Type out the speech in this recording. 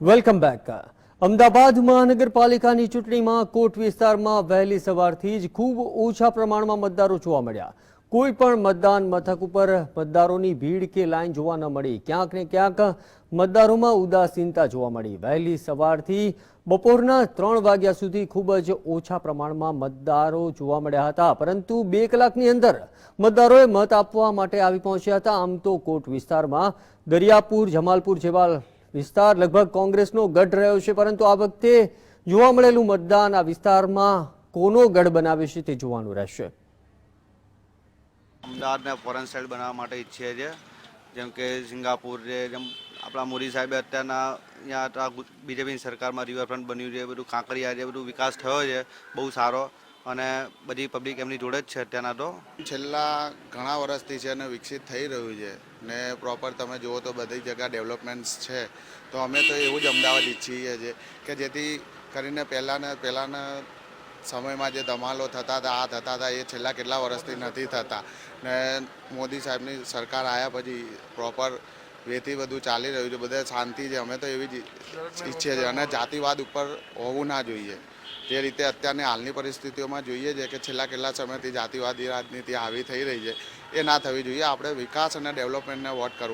Welcome back Ahmedabad મહાનગરપાલિકાની ચૂંટણીમાં કોટ વિસ્તારમાં વહેલી સવારથી જ ખૂબ ઓછા પ્રમાણમાં મતદારો જોવા મળ્યા. કોઈ પણ મતદાન મથક ઉપર મતદારોની ભીડ કે લાઈન જોવા ન મળી. ક્યાંક ને ક્યાંક મતદારોમાં ઉદાસીનતા જોવા મળી. વહેલી સવારથી બપોરના ત્રણ વાગ્યા સુધી ખૂબ જ ઓછા પ્રમાણમાં મતદારો જોવા મળ્યા હતા. પરંતુ બે કલાકની અંદર મતદારોએ મત આપવા માટે આવી પહોંચ્યા હતા. આમ તો કોટ વિસ્તારમાં દરિયાપુર, જમાલપુર જેવા વિસ્તાર લગભગ કોંગ્રેસનો ગઢ રહ્યો છે, પરંતુ આ વખતે જોવા મળેલું મતદાન આ વિસ્તારમાં કોનો ગઢ બનાવે છે તે જોવાનું રહેશે. અમદાવાદને ફોરેન સાઇડ બનાવવા માટે ઈચ્છીએ છીએ, જેમ કે સિંગાપુર છે, જેમ આપણા મોદી સાહેબે અત્યારના અહીંયા બીજેપીની સરકારમાં રિવરફ્રન્ટ બન્યું છે બધું કાંકરિયા છે બધું વિકાસ થયો છે, બહુ સારો. અને બધી પબ્લિક એમની જોડે જ છે અત્યારના તો. છેલ્લા ઘણા વર્ષથી છે અને વિકસિત થઈ રહ્યું છે. ને પ્રોપર તમે જુઓ તો બધી જગ્યા ડેવલપમેન્ટ્સ છે. તો અમે તો એવું જ અમદાવાદ ઈચ્છીએ છીએ કે જેથી કરીને પહેલાંના પહેલાંના સમયમાં જે ધમાલો થતા હતા, આ થતા હતા, એ છેલ્લા કેટલા વર્ષથી નથી થતા. ને મોદી સાહેબની સરકાર આવ્યા પછી પ્રોપર વેથી બધું ચાલી રહ્યું છે. બધા શાંતિ છે. અમે તો એવી જ ઈચ્છીએ છીએ. અને જાતિવાદ ઉપર હોવું ના જોઈએ. જે રીતે અત્યારની હાલની પરિસ્થિતિઓમાં જોઈએ છે કે છેલ્લા કેટલા સમયથી જાતિવાદી રાજનીતિ આવી થઈ રહી છે. એ ના થવી જોઈએ. આપણે વિકાસ અને ડેવલપમેન્ટને વોટ કરવો